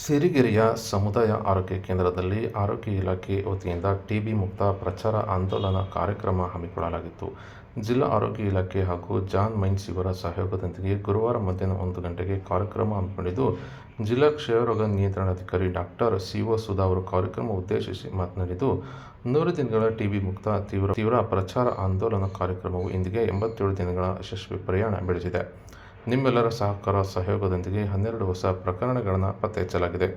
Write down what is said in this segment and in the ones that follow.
ಸಿರಿಗೆರೆಯ ಸಮುದಾಯ ಆರೋಗ್ಯ ಕೇಂದ್ರದಲ್ಲಿ ಆರೋಗ್ಯ ಇಲಾಖೆ ವತಿಯಿಂದ ಟಿಬಿ ಮುಕ್ತ ಪ್ರಚಾರ ಆಂದೋಲನ ಕಾರ್ಯಕ್ರಮ ಹಮ್ಮಿಕೊಳ್ಳಲಾಗಿತ್ತು. ಜಿಲ್ಲಾ ಆರೋಗ್ಯ ಇಲಾಖೆ ಹಾಗೂ ಜಾನ್ ಮೈನ್ಸ್ ಇವರ ಸಹಯೋಗದೊಂದಿಗೆ ಗುರುವಾರ ಮಧ್ಯಾಹ್ನ ಒಂದು ಗಂಟೆಗೆ ಕಾರ್ಯಕ್ರಮ ಹಮ್ಮಿಕೊಂಡಿದ್ದು, ಜಿಲ್ಲಾ ಕ್ಷಯರೋಗ ನಿಯಂತ್ರಣಾಧಿಕಾರಿ ಡಾಕ್ಟರ್ ಸಿ ಒ ಸುಧಾ ಅವರು ಕಾರ್ಯಕ್ರಮ ಉದ್ದೇಶಿಸಿ ಮಾತನಾಡಿದ್ದು, ನೂರು ದಿನಗಳ ಟಿಬಿ ಮುಕ್ತ ತೀವ್ರ ತೀವ್ರ ಪ್ರಚಾರ ಆಂದೋಲನ ಕಾರ್ಯಕ್ರಮವು ಇಂದಿಗೆ ಎಂಬತ್ತೇಳು ದಿನಗಳ ಯಶಸ್ವಿ ಪ್ರಯಾಣ ಬೆಳೆಸಿದೆ ನಿಮ್ಮೆಲ್ಲರ ಸಹಕಾರ ಸಹಯೋಗದೊಂದಿಗೆ ಹನ್ನೆರಡು ಹೊಸ ಪ್ರಕರಣಗಳನ್ನು ಪತ್ತೆ ಹಚ್ಚಲಾಗಿದೆ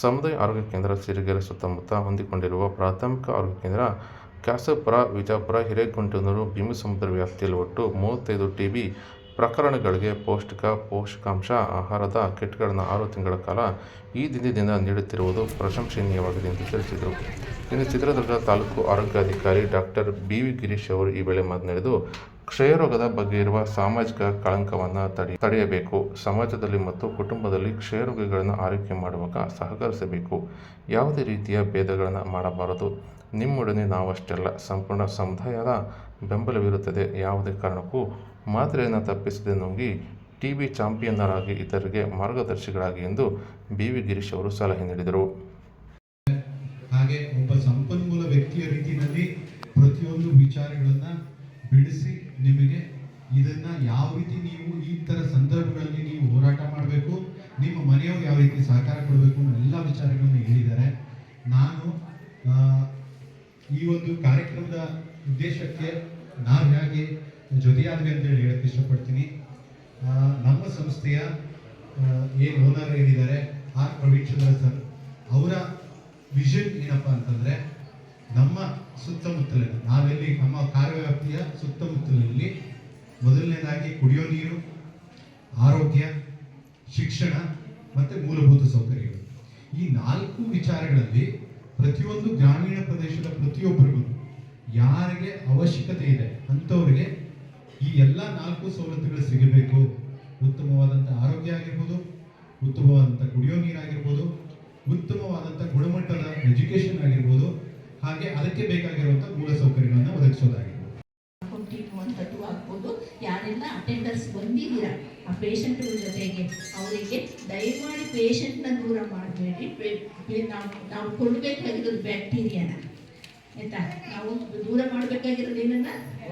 ಸಮುದಾಯ ಆರೋಗ್ಯ ಕೇಂದ್ರ ಸಿರಿಗೆರೆ ಸುತ್ತಮುತ್ತ ಹೊಂದಿಕೊಂಡಿರುವ ಪ್ರಾಥಮಿಕ ಆರೋಗ್ಯ ಕೇಂದ್ರ ಕ್ಯಾಸಪುರ, ವಿಜಾಪುರ ಹಿರೇಗುಂಟೂರು ಭೀಮಸಮುದ್ರ ವ್ಯಾಪ್ತಿಯಲ್ಲಿ ಒಟ್ಟು ಮೂವತ್ತೈದು ಟಿಬಿ ಪ್ರಕರಣಗಳಿಗೆ ಪೌಷ್ಟಿಕ, ಪೋಷಕಾಂಶ, ಆಹಾರದ ಕಿಟ್ಗಳನ್ನು ಆರು ತಿಂಗಳ ಕಾಲ ಈ ದಿನದಿಂದ ನೀಡುತ್ತಿರುವುದು ಪ್ರಶಂಸನೀಯವಾಗಿದೆ ಎಂದು ತಿಳಿಸಿದರು. ಇನ್ನು ಚಿತ್ರದುರ್ಗ ತಾಲೂಕು ಆರೋಗ್ಯಾಧಿಕಾರಿ ಡಾಕ್ಟರ್ ಬಿ ವಿ ಗಿರೀಶ್ ಅವರು ಈ ವೇಳೆ ಮಾತನಾಡಿದು ಕ್ಷಯರೋಗದ ಬಗ್ಗೆ ಇರುವ ಸಾಮಾಜಿಕ ಕಳಂಕವನ್ನು ತಡೆ, ತಡೆಯಬೇಕು. ಸಮಾಜದಲ್ಲಿ ಮತ್ತು ಕುಟುಂಬದಲ್ಲಿ ಕ್ಷಯರೋಗಿಗಳನ್ನು ಆರೈಕೆ ಮಾಡುವಾಗ ಸಹಕರಿಸಬೇಕು. ಯಾವುದೇ ರೀತಿಯ ಭೇದಗಳನ್ನು ಮಾಡಬಾರದು. ನಿಮ್ಮೊಡನೆ ನಾವಷ್ಟೆಲ್ಲ ಸಂಪೂರ್ಣ ಸಮುದಾಯದ ಬೆಂಬಲವಿರುತ್ತದೆ. ಯಾವುದೇ ಕಾರಣಕ್ಕೂ ಮಾತ್ರೆಯನ್ನು ತಪ್ಪಿಸದೆ ನುಂಗಿ ಟಿ ವಿ ಚಾಂಪಿಯನ್ನರಾಗಿ ಇತರರಿಗೆ ಮಾರ್ಗದರ್ಶಿಗಳಾಗಿ ಎಂದು ಬಿ. ವಿ. ಗಿರೀಶ್ ಅವರು ಸಲಹೆ ನೀಡಿದರು. ಹಾಗೆ ಒಬ್ಬ ಸಂಪನ್ಮೂಲ ವ್ಯಕ್ತಿಯ ರೀತಿಯಲ್ಲಿ ಪ್ರತಿಯೊಂದು ವಿಚಾರಗಳನ್ನು ಬಿಡಿಸಿ ಇದನ್ನ ಯಾವ ರೀತಿ ನೀವು ಈ ತರ ಸಂದರ್ಭಗಳಲ್ಲಿ ನೀವು ಹೋರಾಟ ಮಾಡಬೇಕು, ನಿಮ್ಮ ಮನೆಯವರು ಯಾವ ರೀತಿ ಸಹಕಾರ ಕೊಡಬೇಕು ಎಲ್ಲ ವಿಚಾರಗಳನ್ನು ಹೇಳಿದ್ದಾರೆ. ನಾನು ಈ ಒಂದು ಕಾರ್ಯಕ್ರಮದ ಉದ್ದೇಶಕ್ಕೆ ನಾವು ಹೇಗೆ ಜೊತೆಯಾದ್ವಿ ಅಂತ ಹೇಳಿ ಹೇಳಕ್ ಇಷ್ಟಪಡ್ತೀನಿ. ನಮ್ಮ ಸಂಸ್ಥೆಯ ಏನು ಓನರ್ ಏನಿದ್ದಾರೆ ಆರ್ ಪ್ರವೀಣ್ ಸರ್, ಅವರ ವಿಷನ್ ಏನಪ್ಪ ಅಂತಂದ್ರೆ, ನಮ್ಮ ಸುತ್ತಮುತ್ತಲಿನ, ನಾವೆಲ್ಲಿ ನಮ್ಮ ಕಾರ್ಯವ್ಯಾಪ್ತಿಯ ಸುತ್ತಮುತ್ತಲಿನಲ್ಲಿ ಮೊದಲನೇದಾಗಿ ಕುಡಿಯೋ ನೀರು, ಆರೋಗ್ಯ, ಶಿಕ್ಷಣ ಮತ್ತು ಮೂಲಭೂತ ಸೌಕರ್ಯಗಳು. ಈ ನಾಲ್ಕು ವಿಚಾರಗಳಲ್ಲಿ ಪ್ರತಿಯೊಂದು ಗ್ರಾಮೀಣ ಪ್ರದೇಶದ ಪ್ರತಿಯೊಬ್ಬರಿಗೂ ಯಾರಿಗೆ ಅವಶ್ಯಕತೆ ಇದೆ, ಅಂಥವರಿಗೆ ಈ ಎಲ್ಲ ನಾಲ್ಕು ಸವಲತ್ತುಗಳು ಸಿಗಬೇಕು. ಉತ್ತಮವಾದಂಥ ಆರೋಗ್ಯ ಆಗಿರ್ಬೋದು, ಉತ್ತಮವಾದಂಥ ಕುಡಿಯೋ ನೀರಾಗಿರ್ಬೋದು ಉತ್ತಮವಾದಂಥ ಗುಣಮಟ್ಟದ ಎಜುಕೇಶನ್ ಆಗಿರ್ಬೋದು, ಹಾಗೆ ಅದಕ್ಕೆ ಬೇಕಾಗಿರುವಂಥ ಮೂಲ ಸೌಕರ್ಯಗಳನ್ನು ಆಗ್ಬೋದು ಯಾರೆಲ್ಲ ಅಟೆಂಡರ್ಸ್ ಬಂದಿದ್ದೀರಾ, ಆ ಪೇಷಂಟ್ಗಳ ಜೊತೆಗೆ ಅವರಿಗೆ ದಯಮಾಡಿ ಪೇಷಂಟ್ನ ದೂರ ಮಾಡಬೇಡಿ. ನಾವು ನಾವು ಕೊಡಬೇಕಾಗಿರೋದು ಬ್ಯಾಕ್ಟೀರಿಯಾನ ಆಯ್ತಾ? ನಾವು ದೂರ ಮಾಡಬೇಕಾಗಿರೋದು ಏನನ್ನ?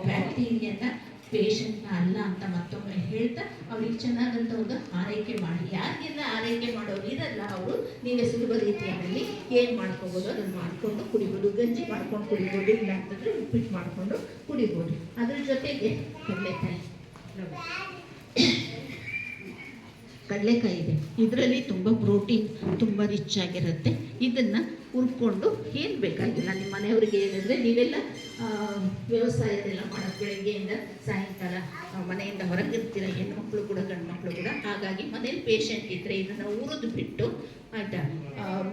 ಬ್ಯಾಕ್ಟೀರಿಯಾನ ಪೇಷಂಟ್ನ ಅಲ್ಲ ಅಂತ ಮತ್ತೊಮ್ಮೆ ಹೇಳ್ತಾ, ಅವ್ರಿಗೆ ಚೆನ್ನಾಗಂತ ಒಂದು ಆರೈಕೆ ಮಾಡಿ. ಯಾರಿಗೆಲ್ಲ ಆರೈಕೆ ಮಾಡೋರು ಇರಲ್ಲ ಅವರು, ನೀವೇ ಸುಲಭ ರೀತಿಯಲ್ಲಿ ಏನು ಮಾಡ್ಕೋಬೋದು ಅದನ್ನು ಮಾಡಿಕೊಂಡು ಕುಡಿಬೋದು. ಗಂಜಿ ಮಾಡ್ಕೊಂಡು ಕುಡಿಬೋದು, ಇಲ್ಲ ಅಂತಂದರೆ ಉಪ್ಪಿಟ್ಟು ಮಾಡಿಕೊಂಡು ಕುಡಿಬೋದು. ಅದ್ರ ಜೊತೆಗೆ ಕಡಲೆಕಾಯಿ ಕಡಲೆಕಾಯಿ ಇದೆ. ಇದರಲ್ಲಿ ತುಂಬ ಪ್ರೋಟೀನ್ ತುಂಬ ರಿಚ್ ಆಗಿರುತ್ತೆ. ಇದನ್ನು ಹುರ್ಕೊಂಡು ಏನು ಬೇಕಾಗಿಲ್ಲ. ನಿಮ್ಮ ಮನೆಯವ್ರಿಗೆ ಏನಂದರೆ ನೀವೆಲ್ಲ ವ್ಯವಸಾಯದೆಲ್ಲ ಮಾಡೋದು ಬೆಳಗ್ಗೆಯಿಂದ ಸಾಯಂಕಾಲ ಮನೆಯಿಂದ ಹೊರಗಿರ್ತೀರ. ಹೆಣ್ಮಕ್ಳು ಕೂಡ, ಗಂಡು ಮಕ್ಕಳು ಕೂಡ. ಹಾಗಾಗಿ ಮನೇಲಿ ಪೇಷಂಟ್ ಇದ್ದರೆ ಇದನ್ನು ಹುರಿದು ಬಿಟ್ಟು, ಆಯಿತಾ?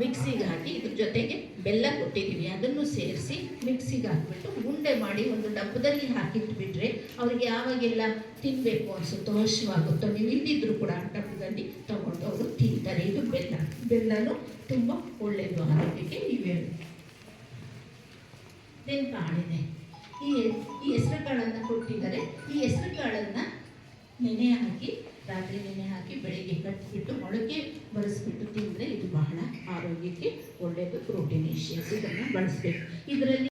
ಮಿಕ್ಸಿಗೆ ಹಾಕಿ ಇದ್ರ ಜೊತೆಗೆ ಬೆಲ್ಲ ಕೊಟ್ಟಿದ್ದೀವಿ. ಅದನ್ನು ಸೇರಿಸಿ ಮಿಕ್ಸಿಗೆ ಹಾಕ್ಬಿಟ್ಟು ಉಂಡೆ ಮಾಡಿ ಒಂದು ಡಬ್ಬದಲ್ಲಿ ಹಾಕಿಟ್ಬಿಟ್ರೆ ಅವ್ರಿಗೆ ಯಾವಾಗೆಲ್ಲ ತಿನ್ನಬೇಕು ಅನಿಸುತ್ತೋ, ಹಸಿವಾಗುತ್ತೋ, ನೀವು ಇಲ್ಲಿದ್ರು ಕೂಡ ಡಬ್ಬದಲ್ಲಿ ತಗೊಂಡು ಅವರು ತಿಂತಾರೆ. ಇದು ಬೆಲ್ಲ. ಬೆಲ್ಲನೂ ತುಂಬ ಒಳ್ಳೆಯದು ಆರೋಗ್ಯಕ್ಕೆ ಇವೆ ಕಾಳಿದೆ ಈ ಈ ಹೆಸರು ಕಾಳನ್ನು ಕೊಟ್ಟಿದ್ದಾರೆ. ಈ ಹೆಸರು ಕಾಳನ್ನು ನೆನೆ ಹಾಕಿ ರಾತ್ರಿ ನೆನೆ ಹಾಕಿ ಬೆಳಿಗ್ಗೆ ಕಟ್ಟಿಬಿಟ್ಟು ಮೊಳಕೆ ಬರೆಸ್ಬಿಟ್ಟು ತಿಂದರೆ ಇದು ಬಹಳ ಆರೋಗ್ಯಕ್ಕೆ ಒಳ್ಳೆಯದು ಪ್ರೋಟೀನೇಷಿಯಸ್ ಇದನ್ನು ಬಳಸಬೇಕು. ಇದರಲ್ಲಿ